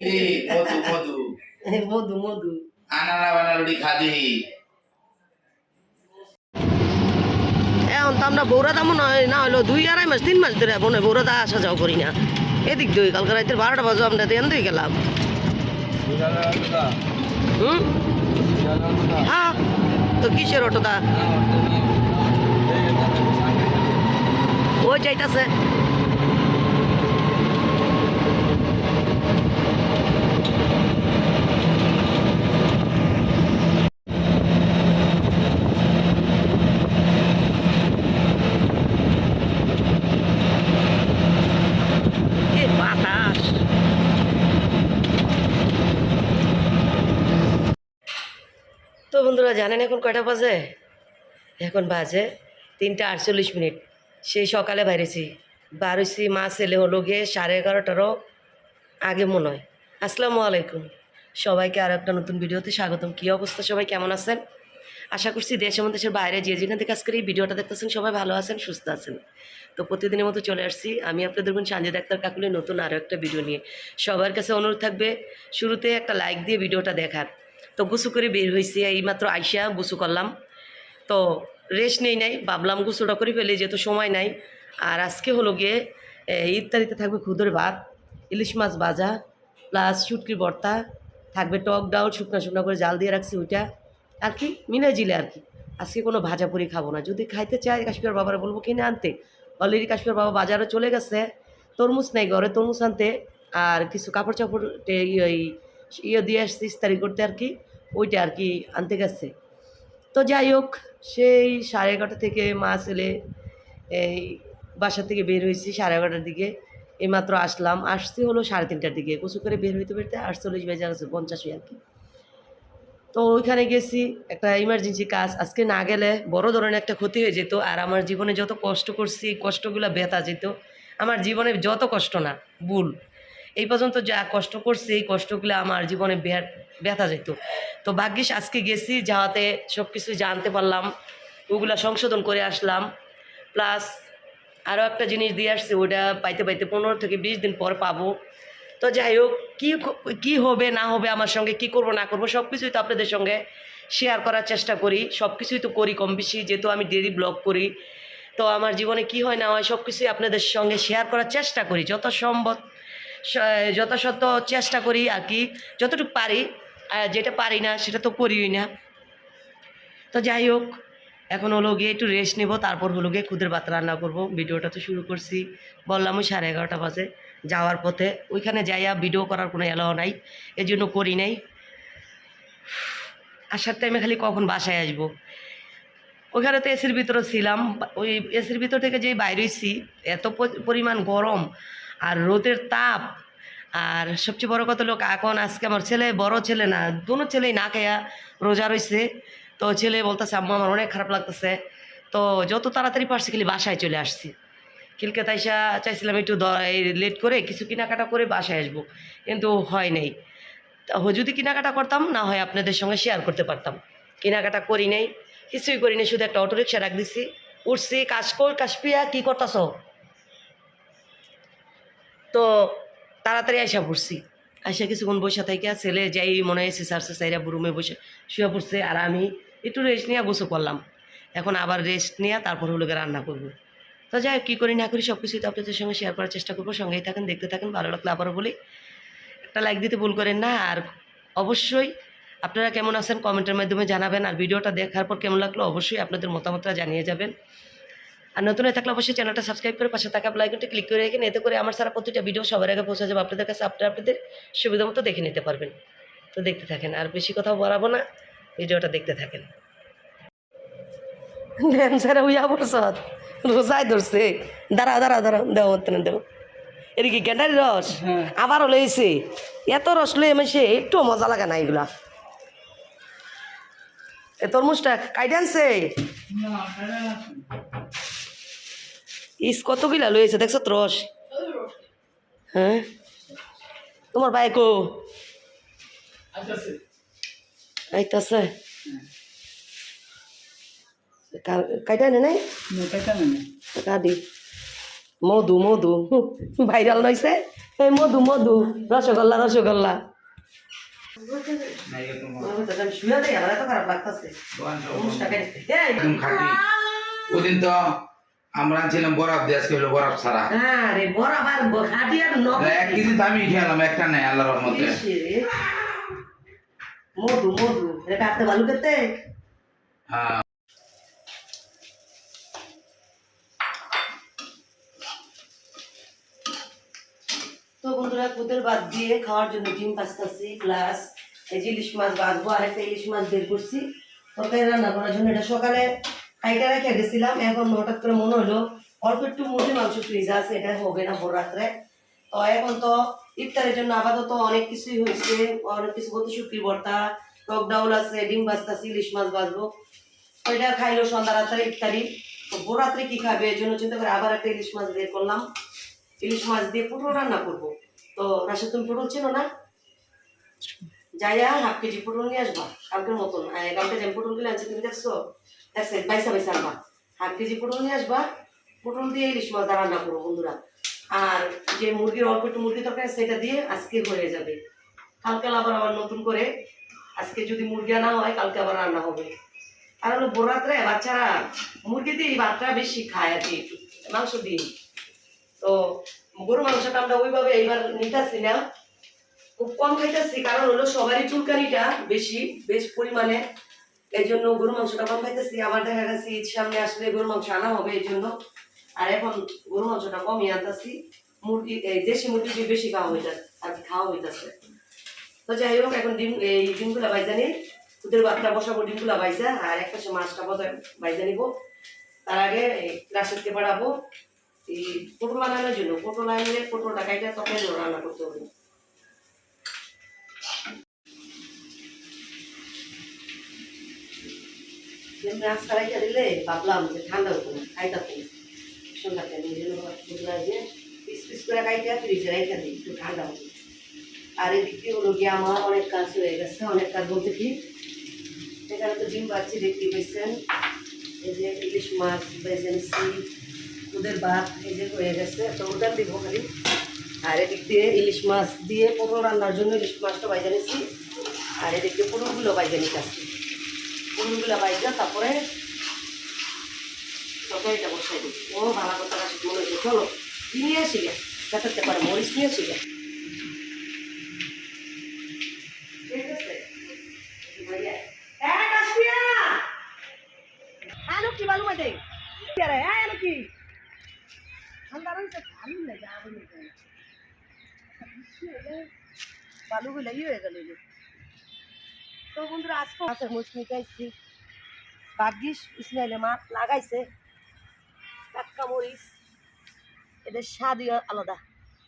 এই মধু মধু। মধু মধু। আনারা বানারুড়ি খাদি এখন তো আমরা বৌরা নয় না হলো দুই আড়াই মাস তিন মাস ধরে মনে বৌরা দা আসা যাও করি না। এদিক দুই কালকে রাতের বারোটা বাজো আমরা দেন দিয়ে গেলাম। হুম? হ্যাঁ তো কিসের অটোটা ওই যাইতাছে কি বাতাস তো বন্ধুরা জানেন এখন কয়টা বাজে? এখন বাজে তিনটা আটচল্লিশ মিনিট। সেই সকালে বাইরেছি। বারোইছি, মা ছেলে হলো গিয়ে সাড়ে এগারোটারও আগে মনে হয়। আসসালামু আলাইকুম। সবাইকে আর একটা নতুন ভিডিওতে স্বাগতম। কী অবস্থা সবাই, কেমন আছেন? আশা করছি দেশ এবং দেশের বাইরে যে যেখান থেকে আজকের এই ভিডিওটা দেখতেছেন সবাই ভালো আছেন, সুস্থ আছেন। তো প্রতিদিনের মতো চলে আসছি। আমি আপনাদের বোন সঞ্জয় ডাক্তার কাকুলি নতুন আরও একটা ভিডিও নিয়ে। সবার কাছে অনুরোধ থাকবে, শুরুতে একটা লাইক দিয়ে ভিডিওটা দেখার। তো গুসু করে বের হয়েছি এইমাত্র আইসা গুসু করলাম। তো রেস্ট নেই নাই, ভাবলাম গুছুটা করে ফেলে, যেহেতু সময় নাই। আর আজকে হলো গিয়ে ইফতারিতে থাকবে খুদর ভাত, ইলিশ মাছ ভাজা প্লাস শুটকির ভর্তা, থাকবে টক ডাউল শুকনো শুকনো করে জাল দিয়ে রাখছি ওইটা। আর কি মিলে জিলে আর কি। আজকে কোনো ভাজা পুরি খাব না। যদি খাইতে চাই কাশ্মীর বাবারা বলব, কিনে আনতে। অলরেডি কাশ্মীর বাবা বাজারে চলে গেছে। তরমুজ নেই ঘরে, তরমুজ আনতে। আর কিছু কাপড় চাপড় ইয়ে দিয়ে আসছি, ইস্তারি করতে আর কি। ওইটা আর কি আনতে গেছে। তো যাই হোক, সেই সাড়ে এগারোটা থেকে মা ছেলে, এই বাসা থেকে বের হয়েছি সাড়ে এগারোটার দিকে। এইমাত্র আসলাম, আসতে হলো সাড়ে তিনটার দিকে। কচু করে বের হইতে বেরতে আটচল্লিশ বেজে গেছে পঞ্চাশই আর কি। তো ওইখানে গেছি, একটা ইমার্জেন্সি কাজ। আজকে না গেলে বড় ধরনের একটা ক্ষতি হয়ে যেত, আর আমার জীবনে যত কষ্ট করছি, কষ্টগুলো ব্যথা যেত। আমার জীবনে যত কষ্ট না, ভুল। এই পর্যন্ত যা কষ্ট করছি, এই কষ্টগুলো আমার জীবনে ব্যথা যেত। তো ভাগ্যিস আজকে গেছি, যাওয়াতে সব কিছু জানতে পারলাম, ওগুলা সংশোধন করে আসলাম। প্লাস আরও একটা জিনিস দিয়ে আসছে ওটা পাইতে পাইতে পনেরো থেকে বিশ দিন পর পাবো। তো যাই হোক, কী কী হবে, না হবে, আমার সঙ্গে কি করব, না করব সব কিছুই তো আপনাদের সঙ্গে শেয়ার করার চেষ্টা করি। সব কিছুই তো করি কম বেশি, যেহেতু আমি ডেলি ব্লগ করি। তো আমার জীবনে কি হয়, না হয় সব কিছুই আপনাদের সঙ্গে শেয়ার করার চেষ্টা করি, যত সম্ভব। যথাসত্য চেষ্টা করি আর কি, যতটুকু পারি যেটা পারি না, সেটা তো করিই না। তো যাই হোক, এখন হলো গিয়ে একটু রেস্ট নেব, তারপর হলো গিয়ে খুদের ভাত রান্না করব। ভিডিওটা তো শুরু করছি বললাম ওই সাড়ে এগারোটা বাজে, যাওয়ার পথে। ওইখানে যাইয়া ভিডিও করার কোনো এলাও নাই এই জন্য করি নাই। আসার টাইমে খালি কখন বাসায় আসব। ওইখানে তো এসির ভিতরে ছিলাম, ওই এসির ভিতর থেকে যেই বাইরেছি, এত পরিমাণ গরম। আর রোদের তাপ। আর সবচেয়ে বড় কথা লোক, এখন আজকে আমার ছেলে বড় ছেলে না, দুনো ছেলেই না খেয়া রোজা রয়েছে তো ছেলে বলতেছে, আম্মা, আমার অনেক খারাপ লাগতেছে। তো যত তাড়াতাড়ি পারছি খালি বাসায় চলে আসছি। কিলকাতা ইসা চাইছিলাম একটু লেট করে কিছু কেনাকাটা করে বাসায় আসব, কিন্তু হয় নাই। যদি কেনাকাটা করতাম, না হয় আপনাদের সঙ্গে শেয়ার করতে পারতাম। কেনাকাটা করি নাই, কিছুই করি নাই, শুধু একটা অটো রিক্সা রাখ দিছি। উঠছি, কাজ কর কাশপিয়া কী করতেছ? তো তাড়াতাড়ি আইসা পড়ছি। আইসা কিছুক্ষণ বসে থেকে ছেলে যাই মনে হয়েছে সারছে সাইরা রুমে বসে শুয়ে পড়ছে আর আমি একটু রেস্ট নিয়ে বসে করলাম। এখন আবার রেস্ট নিয়ে তারপর হলো রান্না করব। তো যাই হোক, কী করি না করি সব কিছুই তো আপনাদের সঙ্গে শেয়ার করার চেষ্টা করব। সঙ্গেই থাকেন, দেখতে থাকেন, ভালো লাগলে আবারও বলি। একটা লাইক দিতে ভুল করেন না আর অবশ্যই আপনারা কেমন আছেন কমেন্টের মাধ্যমে জানাবেন আর ভিডিওটা দেখার পর কেমন লাগল অবশ্যই আপনাদের মতামতটা জানিয়ে যাবেন। আর নতুন হয়ে থাকলে অবশ্যই চ্যানেলটা সাবস্ক্রাইব করে পাশে থাকা লাইকনটা ক্লিক করে রেখেন এতে করে আমার সারা প্রতিটা ভিডিও সবার আগে পৌঁছে যাবে। আপনাদের কাছে আপনারা আপনাদের সুবিধা মতো দেখে নিতে পারবেন। তো দেখতে থাকেন আর বেশি কথা বাড়াবো না ভিডিওটা দেখতে থাকেন। ড্যান্সারে উইয়া ধরছে। দাঁড়াও দাঁড়াও দাঁড়াও দেও না দেও। এটা কি গেন্ডারি রস? লইছে। এত রস এসে একটু মজা লাগে না এগুলা। এ তরমুজটা আনছে কত কতগুলা লইছে দেখছ রস? হ্যাঁ? তোমার ভাই কো? আইতাছে। কাইটা নে নাই। কাদি মধু মধু। ভাইরাল নইছে? এই মধু মধু। রসগোল্লা রসগোল্লা। শুয়ে আমার এত খারাপ লাগতেছে। ওদিন তো আমরা ছিলাম বরফ দিয়ে আজকে হলো বরফ ছাড়া। হ্যাঁ রে বড় আবার খাটি আর নখ এক কেজি তো আমি খেলাম একটা নেই আল্লাহ রহমতে। মধু মধু এটা কাটতে ভালো করতে হ্যাঁ। তো বন্ধুরা কুদের বাদ দিয়ে খাওয়ার জন্য ডিম পাস্তাছি প্লাস এই যে ইলিশ মাছ বাঁধবো আর একটা ইলিশ মাছ বের করছি। তরকারি রান্না করার জন্য এটা সকালে কাইটা রেখে গেছিলাম এখন হঠাৎ করে মনে হলো অল্প একটু মুরগি মাংস ফ্রিজ আছে এটা হবে না ভোর রাত্রে। তো এখন তো ইফতারের জন্য আপাতত অনেক কিছুই হয়েছে অনেক কিছু বলতে শুক্রি ভর্তা টক ডাউল আছে ডিম বাস্তাছি ইলিশ মাছ বাঁধবো ওইটা খাইলো সন্ধ্যা রাত্রে ইফতারি। তো ভোর রাত্রে কি খাবে এই জন্য চিন্তা করে আবার একটা ইলিশ মাছ বের করলাম। ইলিশ মাছ দিয়ে পটল রান্না করব। তো রাশে তুমি পটল চেনো না? যাইয়া হাফ কেজি পটল নিয়ে আসবা কালকের মতন। কালকে যে পটলগুলো আনছি তুমি দেখছ? দেখছে বাইসা বাইসা আনবা হাফ কেজি পটল নিয়ে আসবা, পটল দিয়ে ইলিশ মাছ রান্না বন্ধুরা। আর যে মুরগির অল্প একটু মুরগি তরকারি সেটা দিয়ে আজকে হয়ে যাবে। কালকে আবার আবার নতুন করে, আজকে যদি মুরগি আনা হয়, কালকে আবার রান্না হবে। আর হলো বোরাত্রে বাচ্চারা, মুরগি দিয়ে বাচ্চারা বেশি খায় আর কি মাংস দিয়ে তো গরু মাংসটা আমরা ওইভাবে এইবার নিতেছি না। খুব কম খাইতেছি, কারণ হলো সবারই চুলকানিটা বেশি, বেশ পরিমাণে। এই জন্য গরু মাংসটা কম খাইতেছি আবার দেখা গেছে ঈদ সামনে আসলে গরু মাংস আনা হবে এই জন্য আর এখন গরু মাংসটা কমই আনতেছি। মুরগি, এই দেশি মুরগি বেশি খাওয়া হইতে আর খাওয়া হইতেছে। তো যাই হোক, এখন ডিম, এই ডিমগুলা বাইজা নিয়ে ওদের বাচ্চা বসাবো, ডিমগুলা বাইজা আর একটা সে মাছটা বজা বাইজা নিবো। তার আগে রাশেদকে বাড়াবো। এই পটল আনানোর জন্য, পটল আনলে পটলটা কাইটা তখন রান্না করতে হবে। যেমনি আজকে রাইখা দিলে ভাবলাম যে ঠান্ডা হতো না খাইতা তো। সন্ধ্যাতে নিজের বুঝলাম যে পিস পিস করে কাইটা ফ্রিজে রাইখা দিই, একটু ঠান্ডা হতো আর এদিক দিয়ে হলো গিয়ে আমার অনেক কাজ হয়ে গেছে, অনেক কাজ বলতে কি, এখানে তো ডিম পাচ্ছি, দেখতে পেয়েছেন এই যে ইলিশ মাছ নিচ্ছি ওদের ভাত, এই যে হয়ে গেছে, তো ওটা দিব খালি। আর এদিক দিয়ে ইলিশ মাছ দিয়ে পটল রান্নার জন্য ইলিশ মাছটা বাইজে নিচ্ছি আর এদিক দিয়ে পটলগুলো বাইজে নিতেছি পটলগুলো বাইজা, তারপরে তরকারিটা বসাই দিই। ও ভালো কথা রাখি মনে হচ্ছে চলো নিয়ে আসি গে পারে, মরিচ নিয়ে আসি হ্যাঁ আনো কি বালু মাঝে কি হ্যাঁ ভালো লাগে ইয়ে হয়ে গেল। তো বন্ধুরা, আজকে ভাগ্যিস ইসমাইলে লাগাইছে। টাটকা মরিচ। এদের আলাদা।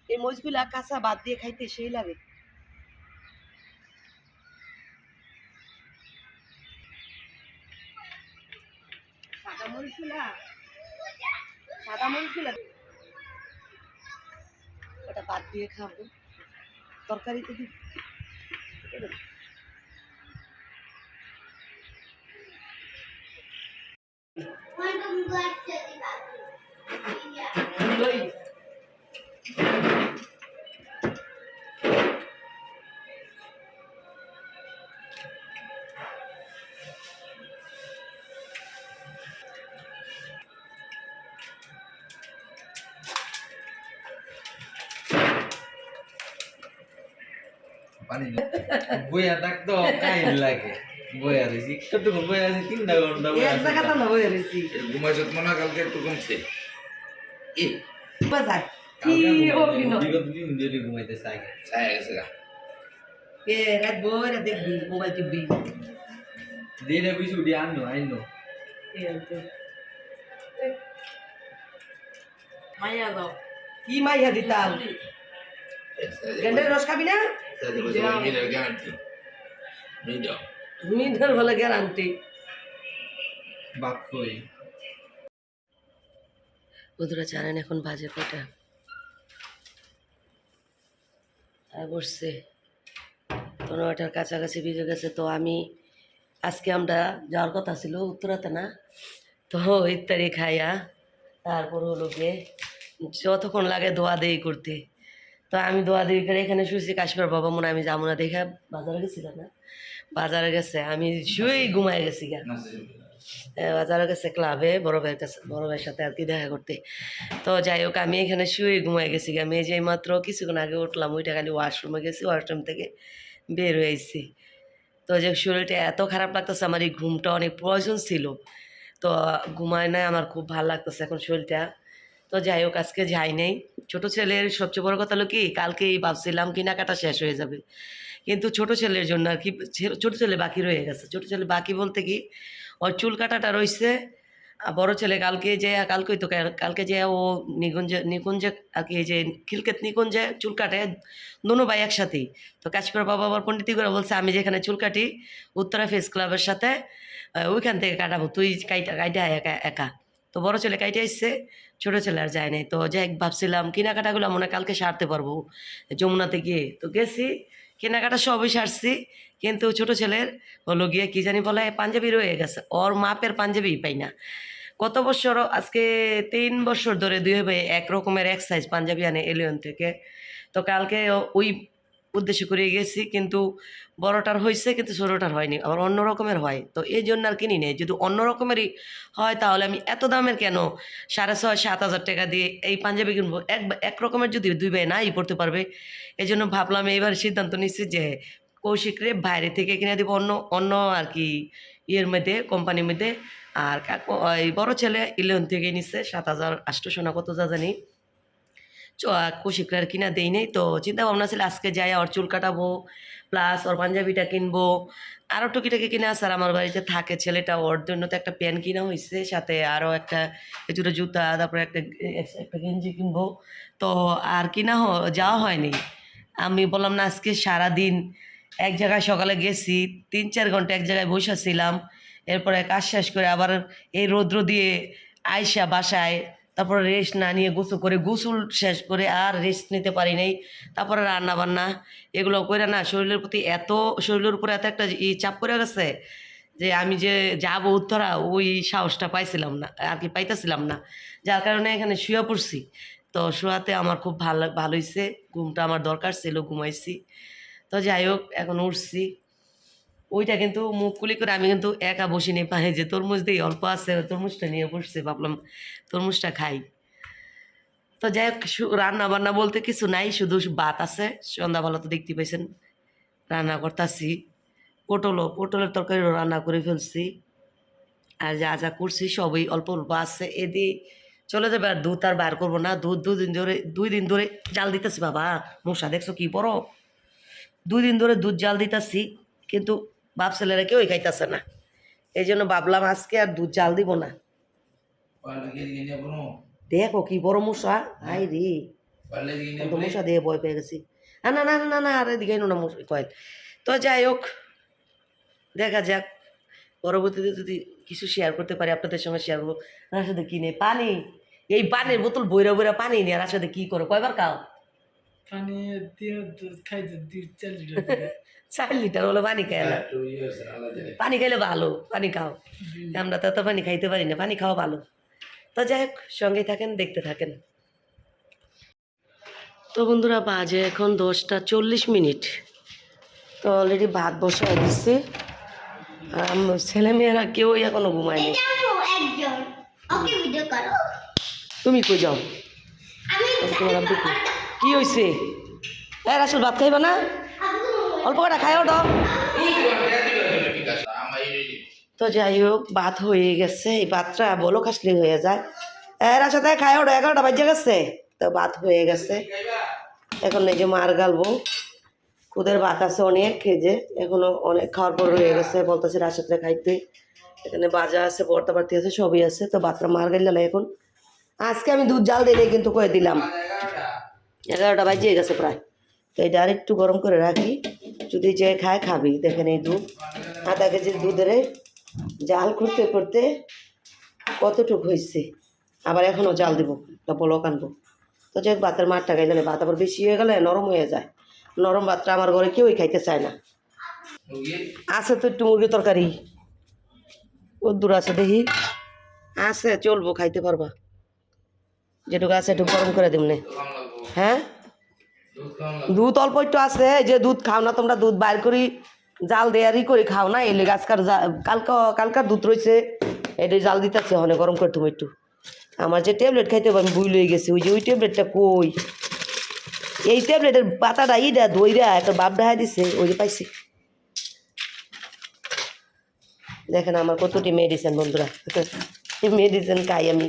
এই মরিচগুলা কাঁচা বাদ দিয়ে খাইতে সেই লাগে। সাদা মরিচগুলা? সাদা মরিচগুলা? ওটা বাদ দিয়ে খাব। তরকারিতে দি পানি বইয়া থাকতো কাইন লাগে বইয়া দিছি কতক্ষণ বইয়া আছি তিনটা ঘণ্টা এক জায়গা তো না হয়ে রয়েছি ঘুমাইছত মনে কালকে একটু কমছে ই বাজার। কি না বিগত দিন ধরে ঘুমাইতে চাই। ছায়া গেছে গা। এ রাত বই রাত দেখবি মোবাইল টিপবি। দিনে বিছু উঠি আনো কি। মাইয়া দাও। কি মাইয়া দিতাম গেন্ডের রস খাবি না? গ্যারান্টি মিটার বলে গ্যারান্টি বাপ কই? বন্ধুরা জানেন এখন বাজে কটা আর বসছে। পনেরোটার কাছাকাছি বেজে গেছে তো আমি আজকে আমরা যাওয়ার কথা ছিল উত্তরাতে না? তো ইত্যাদি খাইয়া তারপর হলো গিয়ে যতক্ষণ লাগে দোয়া দেই করতে। তো আমি দোয়া দিবি করে এখানে শুয়েছি কাশ্মীর বাবা মনে আমি যাব না দেখে বাজারে গেছিলাম না? বাজারে গেছে, আমি শুয়েই ঘুমায় গেছি গা। বাজারে গেছে ক্লাবে, বড় ভাইয়ের কাছে, বড় ভাইয়ের সাথে আর কি দেখা করতে। তো যাই হোক, আমি এখানে শুয়ে ঘুমাই গেছি আমি যে মাত্র কিছুক্ষণ আগে উঠলাম ওইটা খালি ওয়াশরুমে গেছি ওয়াশরুম থেকে বের হয়েছি তো যে শরীরটা এত খারাপ লাগতেছে, আমার এই ঘুমটা অনেক প্রয়োজন ছিল। তো ঘুমায় নাই, আমার খুব ভালো লাগতেছে এখন শরীরটা। তো যাই হোক, আজকে যাই নাই। ছোটো ছেলের সবচেয়ে বড় কথা হলো কি, কালকেই ভাবছিলাম কেনাকাটা শেষ হয়ে যাবে। কিন্তু ছোট ছেলের জন্য আর কি ছোট ছেলে বাকি রয়ে গেছে। ছোট ছেলে বাকি বলতে কি, ওর চুল কাটাটা রয়েছে আর বড় ছেলে কালকে যে, কালকেই তো কালকে যে ও নিকুঞ্জে নিকুঞ্জে আর কি যে খিলকেত নিকুঞ্জে চুল কাটে দোনো ভাই একসাথেই। তো কাশপুর বাবা আবার পণ্ডিতি করে বলছে, আমি যেখানে চুল কাটি, উত্তরা ফেস ক্লাবের সাথে ওইখান থেকে কাটাবো। তুই কাইটা কাইটা একা একা। তো বড় ছেলে কাইটে এসছে, ছোটো ছেলে আর যায় নাই। তো যাই ভাবছিলাম কেনাকাটাগুলো মনে কালকে সারতে পারব যমুনাতে গিয়ে। তো গেছি কেনাকাটা সবই সারছি, কিন্তু ছোট ছেলের হলো গিয়ে কি জানি বলে, পাঞ্জাবি রয়ে গেছে। ওর মাপের পাঞ্জাবি পাই না। কত বছর আজকে তিন বছর ধরে দুই ভাই এক রকমের এক সাইজ পাঞ্জাবি আনে এলিয়ন থেকে। তো কালকে ওই উদ্দেশ্য করে গেছি, কিন্তু বড়টার হয়েছে কিন্তু ছোটোটার হয়নি, আবার অন্য রকমের হয়। তো এই জন্য আর কিনি নেই। যদি অন্য রকমেরই হয়, তাহলে আমি এত দামের কেন সাড়ে ছয়, সাত হাজার টাকা দিয়ে এই পাঞ্জাবি কিনবো? এক এক রকমের যদি দুই ভাই নাই পড়তে পারবে এই জন্য ভাবলাম এইবার সিদ্ধান্ত নিচ্ছি যে কৌশিকরে বাইরে থেকে কিনে দিব অন্য অন্য আর কি ইয়ের মধ্যে, কোম্পানির মধ্যে। আর এই বড় ছেলে ইলেভেন থেকে নিচ্ছে সাত হাজার আটশোশো না কত যা জানি। কৌশিকরে আর কিনা দেই নেই তো। চিন্তা ভাবনা ছিল আজকে যাই ওর চুল কাটাবো প্লাস ওর পাঞ্জাবিটা কিনবো। আরও টুকিটাকি কিনে আর আমার বাড়িতে থাকে, ছেলেটা ওর জন্য তো একটা প্যান্ট কিনা হয়েছে সাথে আরও একটা কিছুটা জুতা, তারপরে একটা একটা গেঞ্জি কিনবো। তো আর কিনা যাওয়া হয়নি। আমি বললাম না, আজকে সারাদিন এক জায়গায় সকালে গেছি, তিন চার ঘণ্টা এক জায়গায় বসেছিলাম এরপরে কাজ শেষ করে আবার এই রৌদ্র দিয়ে আয়সা বাসায় তারপরে রেস্ট না নিয়ে গোসল করে, গোসল শেষ করে আর রেস্ট নিতে পারি নাই। তারপরে রান্না বান্না এগুলো করে না শরীরের প্রতি এত, শরীরের উপরে এত একটা ই চাপ পড়ে গেছে যে আমি যে যাব উত্তরা, ওই সাহসটা পাইছিলাম না, আর কি পাইতেছিলাম না। যার কারণে এখানে শুয়ে পড়ছি। তো শোয়াতে আমার খুব ভালো ভালো হয়েছে ঘুমটা আমার দরকার ছিল, ঘুমাইছি। তো যাই হোক, এখন উঠছি। ওইটা কিন্তু মুখ কুলি করে আমি কিন্তু একা বসি বসিনি পাই যে তরমুজ দিয়ে অল্প আছে, তরমুজটা নিয়ে বসছি, ভাবলাম তরমুজটা খাই। তো যাই হোক রান্না বান্না বলতে কিছু নাই, শুধু ভাত আছে, সন্ধ্যাবেলা তো দেখতে পাইছেন, রান্না করতেছি। পটলও, পটলের তরকারিও রান্না করে ফেলছি। আর যা যা করছি সবই অল্প অল্প আছে। এ দিয়ে চলে যাবে আর দুধ আর বার করব না। দুধ দুদিন ধরে দুই দিন ধরে জাল দিতেছি বাবা। মশা দেখছ কি বড়? দুই দিন ধরে দুধ জাল দিতেছি, কিন্তু বাপ ছেলেরা কেউই খাইতেছে না। এই জন্য ভাবলাম আজকে আর দুধ জাল দিব না। দেখো কি বড় মশা। আই রে। তো মশা দিয়ে ভয় পেয়ে গেছি। না না না না, না আর এদিকে না মশা কয়েল তো যাই হোক দেখা যাক। পরবর্তীতে যদি কিছু শেয়ার করতে পারি আপনাদের সঙ্গে শেয়ার করব। সাথে কিনে পানি। এই পানির বোতল বইরা বইরা পানি নিয়ে আর সাথে কি করো? কয়বার খাও? পানি দিয়ে দুধ দিই চার লিটার চার লিটার হলো পানি খাই না পানি খাইলে ভালো পানি খাও আমরা তো এত পানি খাইতে পারি না পানি খাওয়া ভালো তো যাই হোক সঙ্গেই থাকেন দেখতে থাকেন তো বন্ধুরা বাজে এখন দশটা চল্লিশ মিনিট তো অলরেডি ভাত বসায় দিচ্ছি আর আম- ছেলেমেয়েরা কেউই এখনও ঘুমায়নি। যাব একজন। ওকে ভিডিও করো। তুমি কই যাও? তোমার? কি হয়েছে হ্যাঁ আসল ভাত খাইবা না? অল্প কটা খাই ওটা তো যাই হোক, ভাত হয়ে গেছে। এই ভাতটা বলো খাসলি হয়ে যায়। এর সাথে খাই ওটা এগারোটা বাজে গেছে। তো ভাত হয়ে গেছে। এখন এই যে মার গালবো। খুদের ভাত আছে অনেক খেয়ে এখনও অনেক খাওয়ার পর রয়ে গেছে। বলতেছে রাসাতে খাইতে। এখানে বাজা আছে পর্দা বাড়তি আছে, সবই আছে। তো ভাতটা মার গাইলাম এখন। আজকে আমি দুধ জাল দিলে কিন্তু কয়ে দিলাম। এগারোটা বাজিয়ে গেছে প্রায়। তো এটা আর একটু গরম করে রাখি। যদি যে খায় খাবি। দেখেন এই দুধ। আধা কেজির দুধের জাল করতে করতে কতটুক হয়েছে। আবার এখনও জাল দেবো বলক আনব। তো যে ভাতের মাঠটা খাইলে ভাত আবার বেশি হয়ে গেলে নরম হয়ে যায়। নরম ভাতটা আমার ঘরে কেউই খাইতে চায় না। আছে তো একটু মুরগি তরকারি। ও দূর আছে দেখি। আছে, চলবো, খাইতে পারবা। যেটুকু আছে, একটু গরম করে দিমনে। হ্যাঁ? দুধ অল্প একটু আছে যে দুধ খাও না, তোমরা দুধ বাইর করি, জাল দেয়ারি করে খাও না এলে গাছকার কালকা কালকার দুধ রয়েছে এটা জাল দিতেছে অনেক গরম করে তুমি একটু। আমার যে ট্যাবলেট খাইতে আমি ভুল হয়ে গেছি, ওই যে ওই ট্যাবলেটটা কই? এই ট্যাবলেটের পাতাটা ইটা দইরা একটা বাপ ডাহা দিছে, ওই যে পাইছি। দেখেন আমার কতটি মেডিসিন বন্ধুরা মেডিসিন খাই আমি।